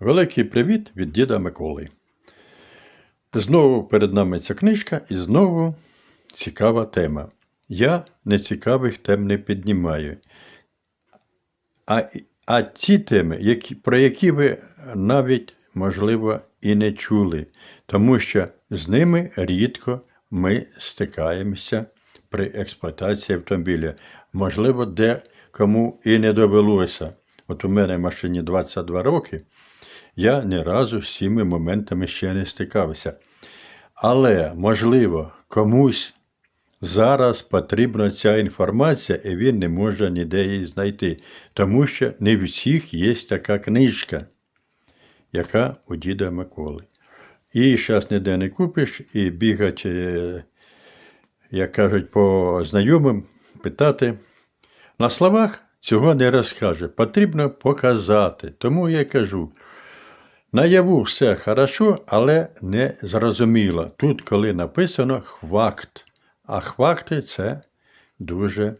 Великий привіт від діда Миколи. Знову перед нами ця книжка і знову цікава тема. Я нецікавих тем не піднімаю. А, а ті теми, які, про які ви навіть, можливо, і не чули, тому що з ними рідко ми стикаємося при експлуатації автомобіля. Можливо, де кому і не довелося. От у мене в машині 22 роки, я ні разу з цими моментами ще не стикався. Але, можливо, комусь зараз потрібна ця інформація, і він не може ніде її знайти, тому що не в всіх є така книжка, яка у діда Миколи. Її зараз ніде не купиш і бігать, е, як кажуть, по знайомим, питати. На словах цього не розкаже, потрібно показати. Тому я кажу. Наяву все хорошо, але не зрозуміло. Тут, коли написано хвакт, а хвакти це дуже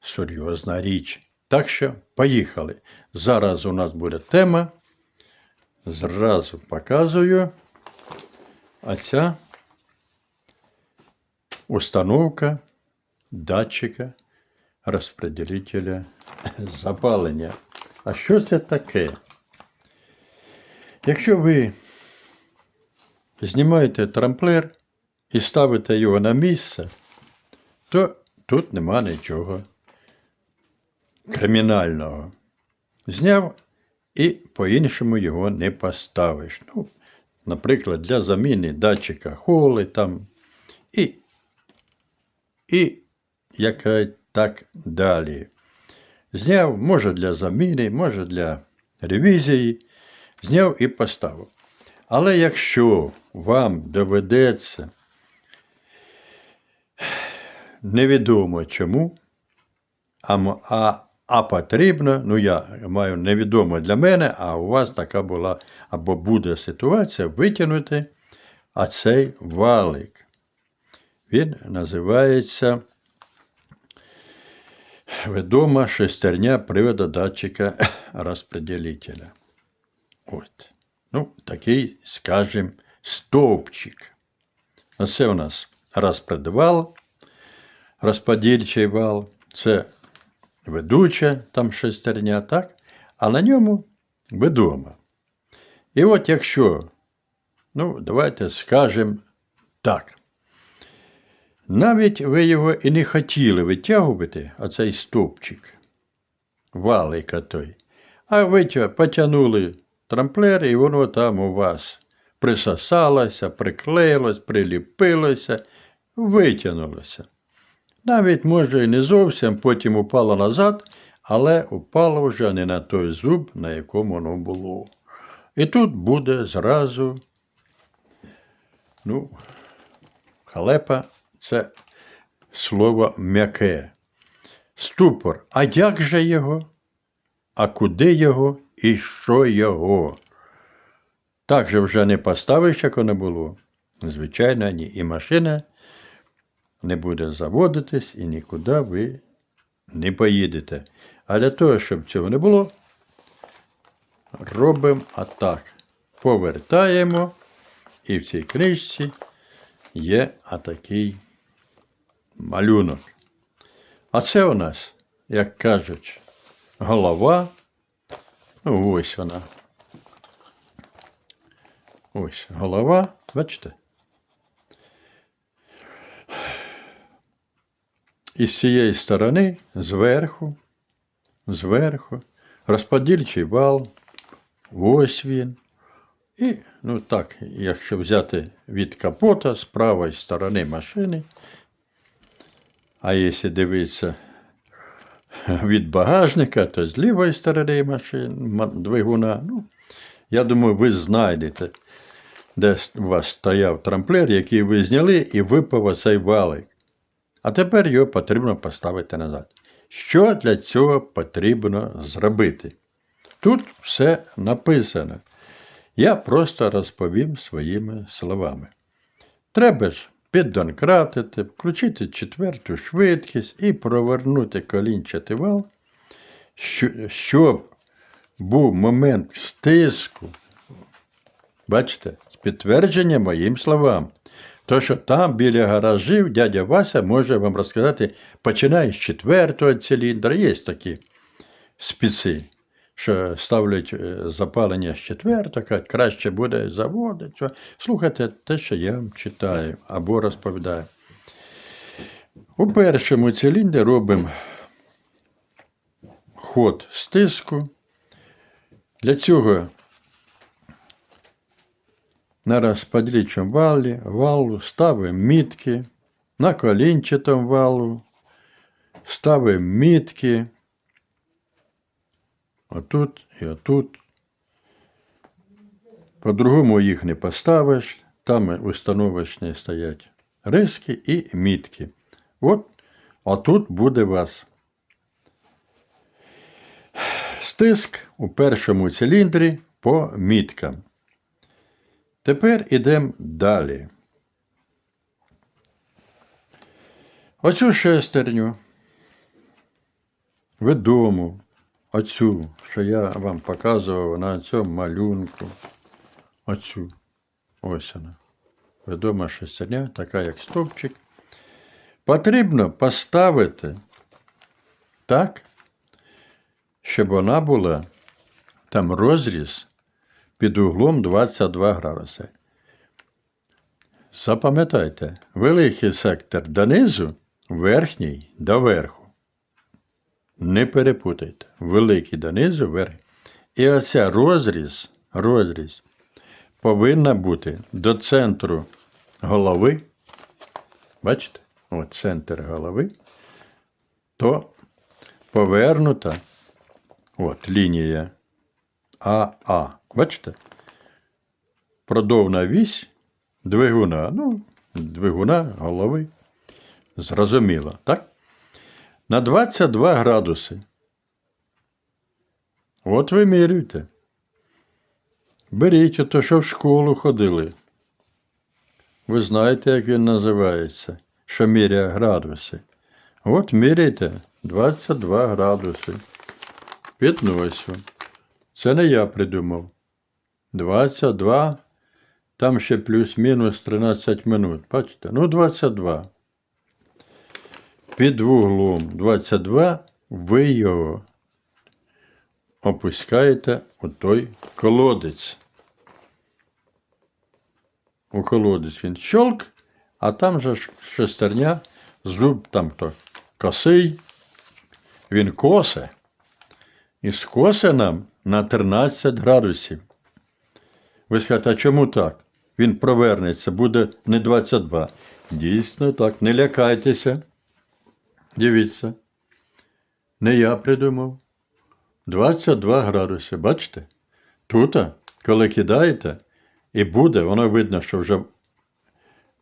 серйозна річ. Так що поїхали. Зараз у нас буде тема. Зразу показую. А ця установка датчика розпределителя запалення. А що це таке? Якщо ви знімаєте трамплер і ставите його на місце, то тут нема нічого кримінального. Зняв і по-іншому його не поставиш. Ну, наприклад, для заміни датчика холи там і, і яка так далі. Зняв, може для заміни, може для ревізії зняв і поставив. Але якщо вам доведеться невідомо чому, а, а, а потрібно, ну я маю невідомо для мене, а у вас така була або буде ситуація витягнути а цей валик. Він називається відома шестерня приводу датчика розпределителя. От. Ну, такий, скажімо, стовпчик. Оце у нас розпредвал, розподільчий вал, це ведуча там шестерня, так? А на ньому ведома. І от якщо, ну, давайте скажемо так. Навіть ви його і не хотіли витягувати, оцей стовпчик, валика той, а ви потягнули трамплер, і воно там у вас присосалося, приклеїлось, приліпилося, витягнулося. Навіть, може, і не зовсім, потім упало назад, але упало вже не на той зуб, на якому воно було. І тут буде зразу, ну, халепа це слово м'яке. Ступор. А як же його? А куди його і що його? Так же вже не поставиш, як воно було. Звичайно, ні. І машина не буде заводитись, і нікуди ви не поїдете. А для того, щоб цього не було, робимо атак. Повертаємо, і в цій книжці є атакий малюнок. А це у нас, як кажуть, голова. Ну, ось вона. Ось голова, бачите? І з цієї сторони, зверху, зверху, розподільчий вал, ось він. І, ну так, якщо взяти від капота з правої сторони машини, а якщо дивитися від багажника, то з лівої сторони машини, двигуна. Ну, я думаю, ви знайдете, де у вас стояв трамплер, який ви зняли і випав оцей валик. А тепер його потрібно поставити назад. Що для цього потрібно зробити? Тут все написано. Я просто розповім своїми словами. Треба ж піддонкратити, включити четверту швидкість і провернути колінчатий вал, щоб був момент стиску, бачите, з підтвердження моїм словам. То, що там біля гаражів дядя Вася може вам розказати, починає з четвертого циліндра, є такі спеці, що ставлять е, запалення з четвертого, кажуть, краще буде заводити. Слухайте те, що я вам читаю або розповідаю. У першому циліндрі робимо ход стиску. Для цього на розподільчому валі, валу ставимо мітки, на колінчатому валу ставимо мітки. Отут і отут. По-другому їх не поставиш. Там установочні стоять риски і мітки. От, а тут буде вас стиск у першому циліндрі по міткам. Тепер ідемо далі. Оцю шестерню відому, оцю, що я вам показував на цьому малюнку. Оцю. Ось вона. Відома шестерня, така як стовпчик. Потрібно поставити так, щоб вона була там розріз під углом 22 градуси. Запам'ятайте, великий сектор донизу, верхній до верху. Не перепутайте. Великий донизу, верхній. І оця розріз, розріз повинна бути до центру голови. Бачите? От центр голови. То повернута от лінія АА. Бачите? Продовна вісь двигуна. Ну, двигуна голови. Зрозуміло, так? На 22 градуси. От вимірюйте. Беріть ото, що в школу ходили. Ви знаєте, як він називається, що міряє градуси. От міряйте 22 градуси. Підносю. Це не я придумав. 22, там ще плюс-мінус 13 минут. Бачите? Ну, 22. Під вуглом 22 ви його опускаєте у той колодець. У колодець він щолк, а там же шестерня, зуб там то косий, він косе. І скосе нам на 13 градусів. Ви скажете, а чому так? Він провернеться, буде не 22. Дійсно так, не лякайтеся. Дивіться. Не я придумав. 22 градуси, бачите? Тут, коли кидаєте, і буде, воно видно, що вже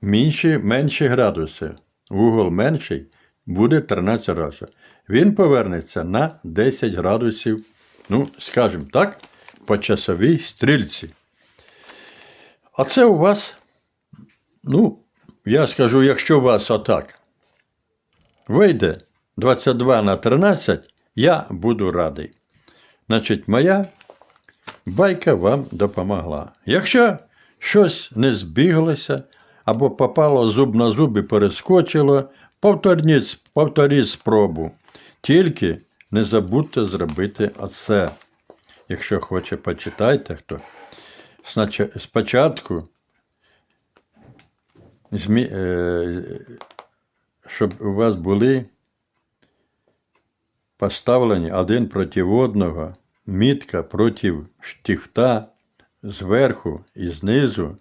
менші, менші градуси. Угол менший буде 13 градусів. Він повернеться на 10 градусів, ну, скажімо так, по часовій стрільці. А це у вас, ну, я скажу, якщо у вас отак вийде 22 на 13, я буду радий. Значить, моя байка вам допомогла. Якщо щось не збіглося або попало зуб на зуб і перескочило, повторіть, повторіть спробу. Тільки не забудьте зробити оце. Якщо хоче, почитайте хто. Спочатку, е, щоб у вас були поставлені один проти одного, мітка проти штифта зверху і знизу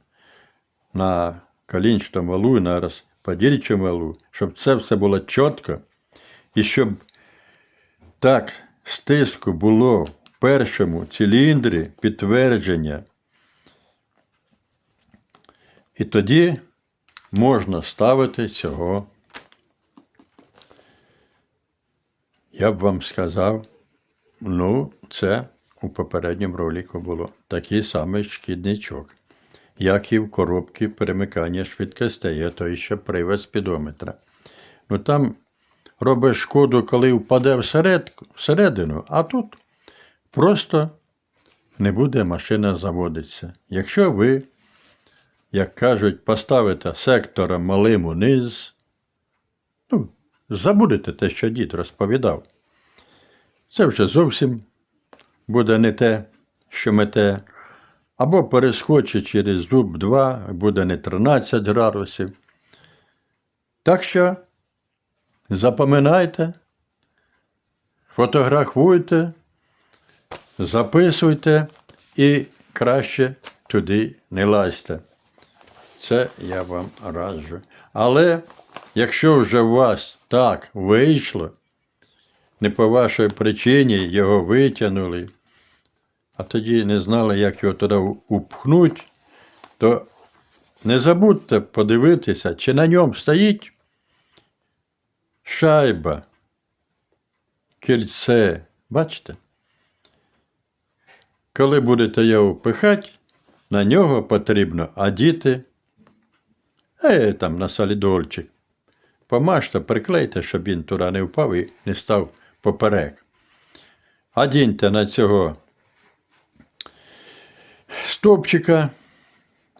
на колінчатому валу і на розподільчому валу, щоб це все було чітко, і щоб так стиску було в першому циліндрі підтвердження. І тоді можна ставити цього. Я б вам сказав, ну, це у попередньому ролику було такий самий шкідничок, як і в коробці перемикання швидкостей, а то ще привод спідометра. Ну там робить шкоду, коли впаде всеред, всередину, а тут просто не буде машина заводитися. Якщо ви, як кажуть, поставите сектором малим униз, ну, забудете те, що дід розповідав. Це вже зовсім буде не те, що мете, або перескочить через зуб 2, буде не 13 градусів. Так що запам'ятайте, фотографуйте, записуйте і краще туди не лазьте. Це я вам раджу. Але якщо вже у вас так вийшло, не по вашій причині його витягнули, а тоді не знали, як його туди упхнуть, то не забудьте подивитися, чи на ньому стоїть шайба, кільце. Бачите? Коли будете його пихати, на нього потрібно одіти, е, там на солідольчик. Помажте, приклейте, щоб він туди не впав і не став поперек. Одіньте на цього стовпчика,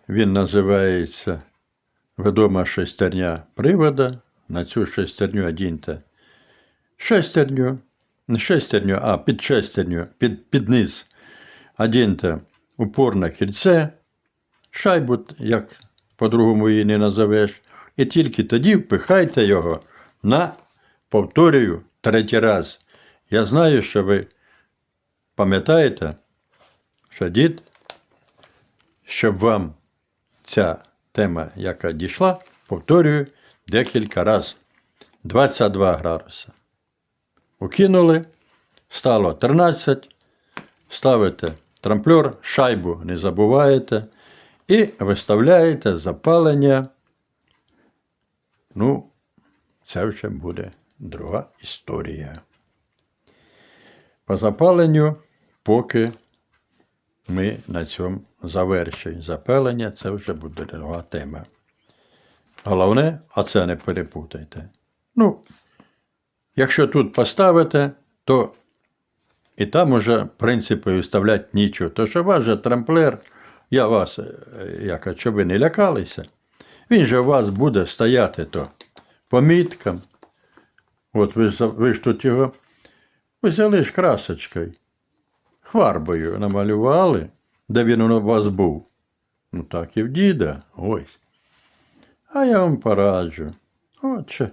він називається відома шестерня привода. На цю шестерню одіньте шестерню, не шестерню, а під шестерню, під, під низ. Одіньте упорне кільце, шайбу, як по-другому її не назовеш, і тільки тоді впихайте його на, повторюю, третій раз. Я знаю, що ви пам'ятаєте, що дід, щоб вам ця тема, яка дійшла, повторюю декілька разів. 22 градуси. Укинули, стало 13, ставите трамплер, шайбу не забуваєте і виставляєте запалення. Ну, це вже буде друга історія. По запаленню, поки ми на цьому завершуємо запалення, це вже буде друга тема. Головне, а це не перепутайте. Ну, якщо тут поставите, то і там уже, в принципі, виставляти нічого. То що ваш же трамплер, я вас, е, як, щоб ви не лякалися, він же у вас буде стояти то по міткам. От ви, ви ж тут його взяли ж красочкою, фарбою намалювали, де він у вас був. Ну так і в діда, ось. А я вам пораджу. От що,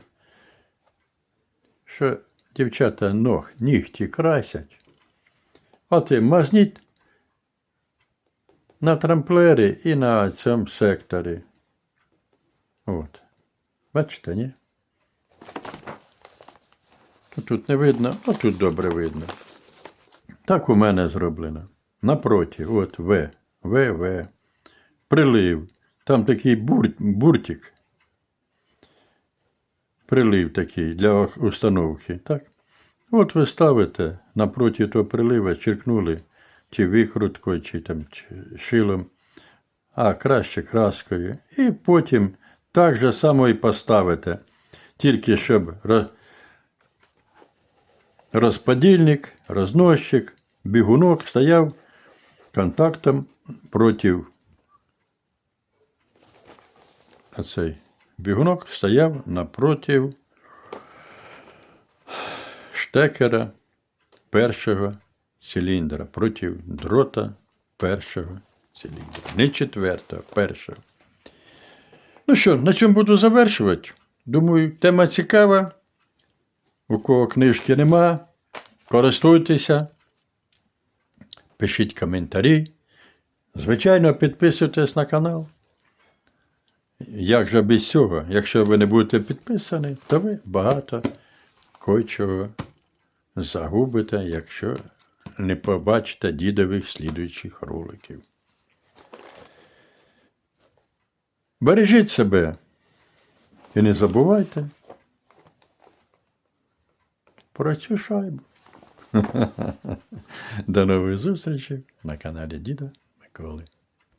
що дівчата ног, нігті красять. От і мазніть на трамплері і на цьому секторі. От. Бачите, ні? То тут не видно, а тут добре видно. Так у мене зроблено. Напроти, от В, В, В. Прилив. Там такий бур, буртик. Прилив такий для установки. Так? От ви ставите напроти того прилива, черкнули чи викруткою, чи там чи шилом, а краще краскою. І потім так же само і поставите. Тільки щоб розподільник, розносчик, бігунок стояв контактом проти а цей бігунок стояв напроти штекера першого циліндра, проти дрота першого циліндра. Не четвертого, першого. Ну що, на цьому буду завершувати. Думаю, тема цікава. У кого книжки нема, користуйтеся, пишіть коментарі. Звичайно, підписуйтесь на канал. Як же без цього? Якщо ви не будете підписані, то ви багато кое-чого загубите, якщо не побачите дідових слідуючих роликів. Бережіть себе і не забувайте про цю шайбу. До нових зустрічей на каналі Діда Миколи.